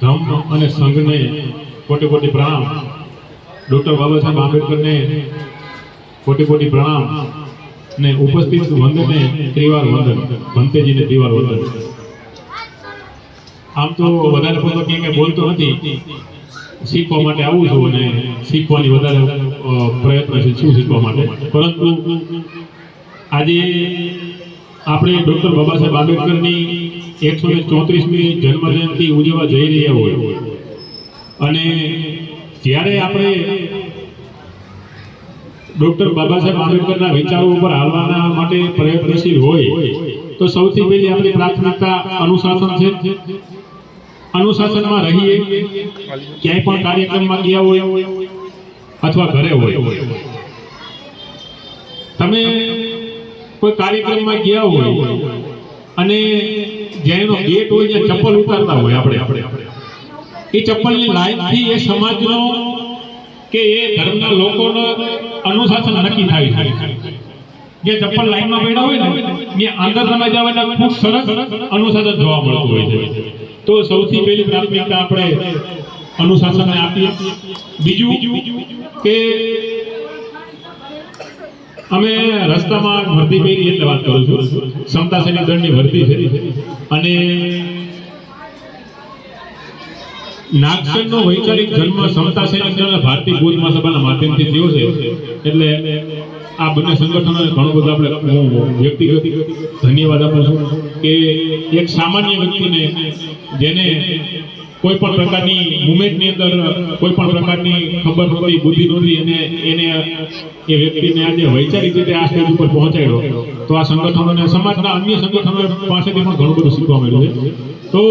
ધમ અને સંઘને કોટી કોટી પ્રણામ. ડૉક્ટર બાબા સાહેબ આંબેડકરને કોટી કોટી પ્રણામ ને ઉપસ્થિત વંદને ત્રિવાર વંદન, ભંતેજીને ત્રિવાર વંદન. આમ તો વધારે પડતો કે મેં બોલતો નથી. શીખવા માટે આવું છું અને શીખવાની વધારે પ્રયત્ન છે શું શીખવા માટે. પરંતુ આજે આપણે ડૉક્ટર બાબા સાહેબ આંબેડકરની એકસો ને ચોત્રીસમી જન્મજયંતિ ઉજવવા જઈ રહ્યા હોય. અને જ્યારે આપણે ડૉક્ટર બાબા સાહેબ આંબેડકરના વિચારો ઉપર હાલવાના માટે પ્રયત્નશીલ હોય, તો સૌથી પહેલી આપણી પ્રાથમિકતા અનુશાસન છે. અનુશાસનમાં રહીએ, ક્યાંય પણ કાર્યક્રમમાં ગયા હોય અથવા ઘરે હોય. તમે કોઈ કાર્યક્રમમાં ગયા હોય અને જ્યાં એનો ગેટ હોય ત્યાં ચપ્પલ ઉતારતા હોય આપણે. આપણે એ ચપ્પલની લાઈનથી એ સમાજનો કે એ ધર્મના લોકોનો અનુશાસન નક્કી થાય જે ચપ્પલ લાઈનમાં પડ્યા હોય ને, એ અંદર સમાજ આવે એટલે ખૂબ સરસ અનુશાસન જોવા મળતું હોય છે. તો સૌથી પહેલી પ્રાથમિકતા આપણે અનુશાસનને આપીએ. બીજું કે અમે રસ્તામાં ભરતી પહેરી એટલે વાત કરું છું. ક્ષમતા સૈનિક દળની ભરતી છે. અને નાગસેનનો વૈચારિક જન્મ ક્ષમતા સૈનિક દળ ભારતીય બૌદ્ધ મહાસભાના માધ્યમથી થયો છે. એટલે આ બંને સંગઠનોને ઘણું બધું આપણે વ્યક્તિગત ધન્યવાદ આપું છું કે એક સામાન્ય વ્યક્તિને જેને કોઈ પણ પ્રકારની મુવમેન્ટની અંદર કોઈ પણ પ્રકારની ખબર નહોતી બુદ્ધિ નહોતી અને એને એ વ્યક્તિને આજે વૈચારિક રીતે આ સ્ટેજ ઉપર પહોંચાડ્યો. તો આ સંગઠનોને સમાજના અન્ય સંગઠનો પાસેથી પણ ઘણું બધું શીખવા મળ્યું છે. તો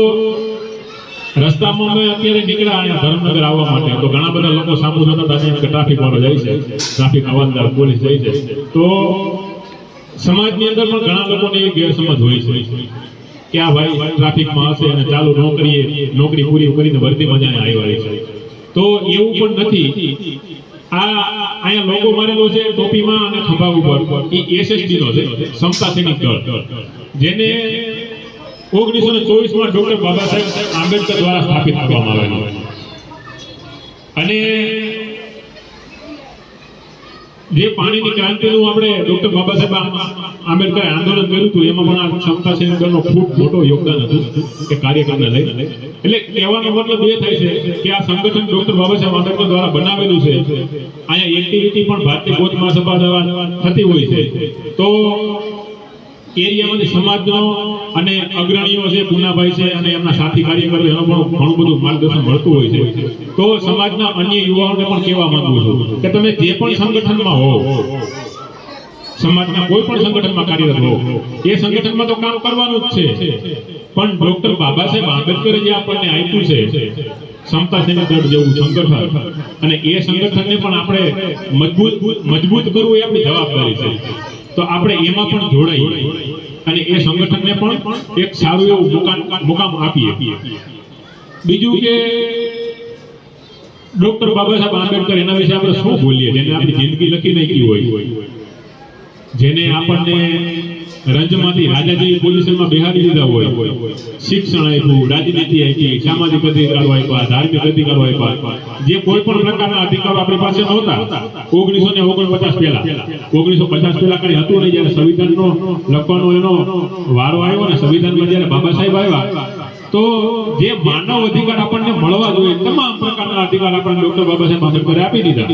રસ્તામાં અમે અત્યારે નીકળ્યા અહીંયા ધર્મનગર આવવા માટે. તો ઘણા બધા લોકો સામુ થતા હતા કે ટ્રાફિક વાળો જાય છે. ટ્રાફિક હવાલદાર, પોલીસ જાય છે. તો સમાજની અંદર પણ ઘણા લોકોને એવી ગેરસમજ હોય છે. કે આ ભાઈ ટ્રાફિકમાં હશે અને ચાલુ નોકરીએ નોકરી પૂરી કરીને વર્દીમાં જાય આવ્યા છે. તો એવું પણ નથી. આ અહીંયા લોકો મારેલો છે ટોપીમાં અને ખભા ઉપર. એ એસએસડી નો છે, સમતા સૈનિક દળ. જેને ઓગણીસો ને ચોવીસમાં ડોક્ટર બાબા સાહેબ આંબેડકર દ્વારા સ્થાપિત કરવામાં આવેલો. અને જે પાણીની ક્રાંતિનું આપણે ડોક્ટર બાબા સાહેબ આંદોલન કર્યું હતું, એમાં પણ આ ક્ષમતા સૈનિક દળનો ખૂબ મોટો યોગદાન હતું એ કાર્યક્રમને લઈને એટલે કહેવાનો મતલબ એ થાય છે કે આ સંગઠન ડોક્ટર બાબા સાહેબ આંબેડકર દ્વારા બનાવેલું છે. અહીંયા એક્ટિવિટી પણ ભારતીય બૌદ્ધ મહાસભા દ્વારા થતી હોય છે. તો એરિયામાંથી સમાજનો અને અગ્રણીઓ છે, પૂનાભાઈ છે અને એમના સાથી કાર્યકરો, એનો પણ ઘણું બધું માર્ગદર્શન મળતું હોય છે. તો સમાજના અન્ય યુવાઓને પણ કહેવા માંગુ છું કે તમે જે પણ સંગઠનમાં હો, સમાજના કોઈ પણ સંગઠનમાં કાર્યરત હો, એ સંગઠનમાં તો કામ કરવાનું જ છે. પણ ડોક્ટર બાબા સાહેબ આંબેડકરે જે આપણને આપ્યું છે, સમતા સૈનિક દળ જેવું સંગઠન, અને એ સંગઠનને પણ આપણે મજબૂત મજબૂત કરવું એ આપણી જવાબદારી છે. તો આપણે એમાં પણ જોડાઈએ. અને એ સંગઠનને પણ એક સારું એવું મુકામ મુકામ આપીએ. બીજું કે ડોક્ટર બાબા સાહેબ આંબેડકર એના વિશે આપણે શું બોલીએ? જેને આપણી જિંદગી લખી નાખી હોય. જેને આપણને રંજમાંથી રાજાજી પોઝિશનમાં બેહાડી દીધા હોય. શિક્ષણ આપ્યું, રાજનીતિ આપી સામાજિક અધિકારો આપ્યા, ધાર્મિક અધિકારો આપ્યા. જે કોઈ પણ પ્રકારના અધિકારો આપણી પાસે નહોતા. ઓગણીસો ને ઓગણપચાસ પહેલા. ઓગણીસો પચાસ પહેલા કઈ હતું નહીં, જયારે સંવિધાનનો લખવાનો એનો વારો આવ્યો ને, સંવિધાનમાં જયારે બાબા સાહેબ આવ્યા, તો જે માનવ અધિકાર આપણને મળવા જોઈએ, તમામ પ્રકારના અધિકાર આપણને ડોક્ટર બાબા સાહેબ આંબેડકરે આપી દીધા.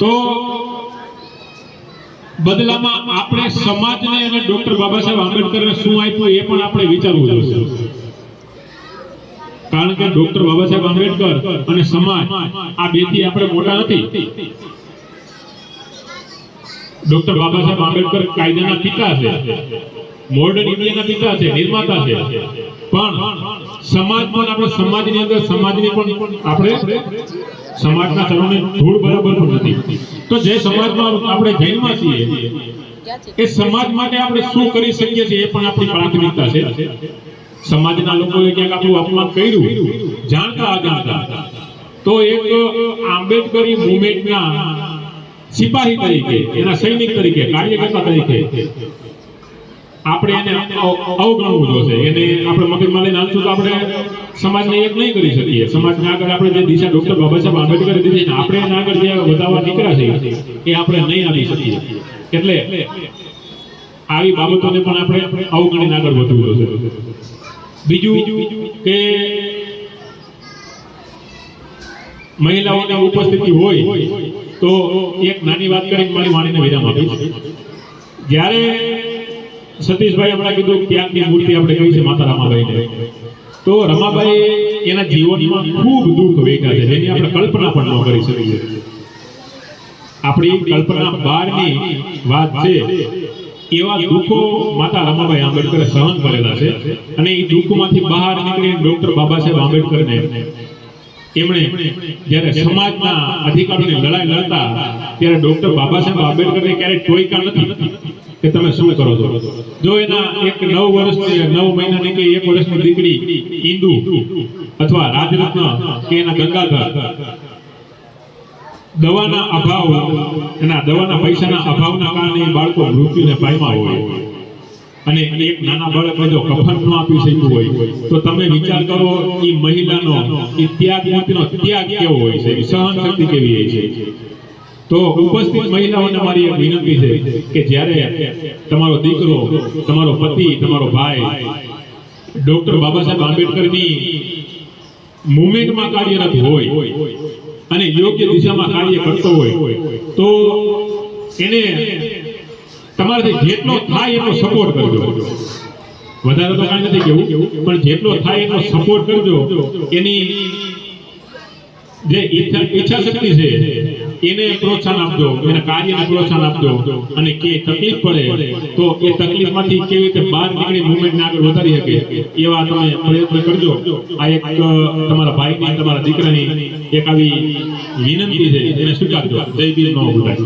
તો બદલામાં આપણે સમાજને અને ડોક્ટર બાબા સાહેબ આંબેડકરને શું આપ્યું એ પણ આપણે વિચારવું જોઈએ. કારણ કે ડોક્ટર બાબા સાહેબ આંબેડકર અને સમાજ આ બેથી આપણે મોટા નથી. ડોક્ટર બાબા સાહેબ આંબેડકર કાયદાના પિતા છે. મોડર્ન ઇન્ડિયાના પિતા છે, નિર્માતા છે. પણ સમાજ પણ આપણે સમાજની અંદર, સમાજની પણ આપણે સમાજના સર્વને ધૂળ બરાબર પણ નથી. તો જે સમાજમાં આપણે જૈનમાં છીએ, એ સમાજ માટે આપણે શું કરી શકીએ છીએ એ પણ આપણી પ્રાથમિકતા છે. સમાજના લોકોએ ક્યાંક આપણું અપમાન કર્યું, જાણતા અજાણતા. તો એક આંબેડકરી મુવમેન્ટના સિપાહી તરીકે, એના સૈનિક તરીકે, કાર્યકર્તા તરીકે આપણે એને અવ- અવગણવું જોશે. એને આપણે મગજમાં લઈને હાલશું તો આપણે સમાજને એક નહીં કરી શકીએ. સમાજને આગળ આપણે જે દિશા ડોક્ટર બાબા સાહેબ આંબેડકરે દીધી છે આપણે એને આગળ જે વધારવા નીકળ્યા છે, એ આપણે નહીં આવી શકીએ. એટલે આવી બાબતોને પણ આપણે અવગણીને આગળ વધવું જોશે. બીજું કે મહિલાઓની ઉપસ્થિતિ હોય તો એક નાની વાત કરીને મારી વાણીને વિરામ આપીશ. જ્યારે સતીશભાઈ હમણાં કીધું ત્યાગની મૂર્તિ આપણે કહી છે માતા રમાબાઈને તો રમાબાઈ એના જીવનમાં ખૂબ દુઃખ વેઠા છે, જેની આપણે કલ્પના પણ ન કરી શકીએ. આપણી કલ્પના બહારની વાત છે, એવા દુઃખો માતા રમાબાઈ આંબેડકરે સહન કરેલા છે અને એ દુઃખોમાંથી બહાર નીકળી ડોક્ટર બાબા સાહેબ આંબેડકરને એમણે જ્યારે સમાજના અધિકારોની લડાઈ લડતા ત્યારે ડોક્ટર બાબા સાહેબ આંબેડકરને ક્યારેય ટોયકા નથી. કે તમે શું કરો છો? જો એના એક નવ વર્ષની નવ મહિનાની કે એક વર્ષની દીકરી ઈંદુ અથવા રાજરત્ન કે એના ગંગાધર, દવાના અભાવ, એના દવાના પૈસાના અભાવના કારણે બાળકો મૃત્યુને પામ્યા હોય. અને એક નાના બાળકને જો કફન ન આપી શક્યું હોય, તો તમે વિચાર કરો એ મહિલાનો એ ત્યાગ મૂર્તિનો ત્યાગ કેવો હોય છે? સહન શક્તિ કેવી હોય છે? તો ઉપસ્થિત મહિલાઓને મારી એક વિનંતી છે કે જ્યારે તમારો દીકરો, તમારો પતિ, તમારો ભાઈ, ડોક્ટર બાબા સાહેબ આંબેડકરની મુવમેન્ટમાં કાર્યરત હોય અને યોગ્ય દિશામાં કાર્ય કરતો હોય, તો એને તમારાથી જેટલો થાય એટલો સપોર્ટ કરજો. વધારે તો કાંઈ નથી કેવું, પણ જેટલો થાય એટલો સપોર્ટ કરજો. એની જે ઈચ્છા શક્તિ છે, એને પ્રોત્સાહન આપજો, એને કાર્યને પ્રોત્સાહન આપજો. અને કે તકલીફ પડે, તો એ તકલીફમાંથી કેવી રીતે બહાર નીકળી મુવમેન્ટને આગળ વધારી શકે, એવા તમે પ્રયત્ન કરજો. આ એક તમારા ભાઈની, તમારા દીકરાની એક આવી વિનંતી છે, એને સ્વીકારજો. જય ભીમ નો ભૂલાય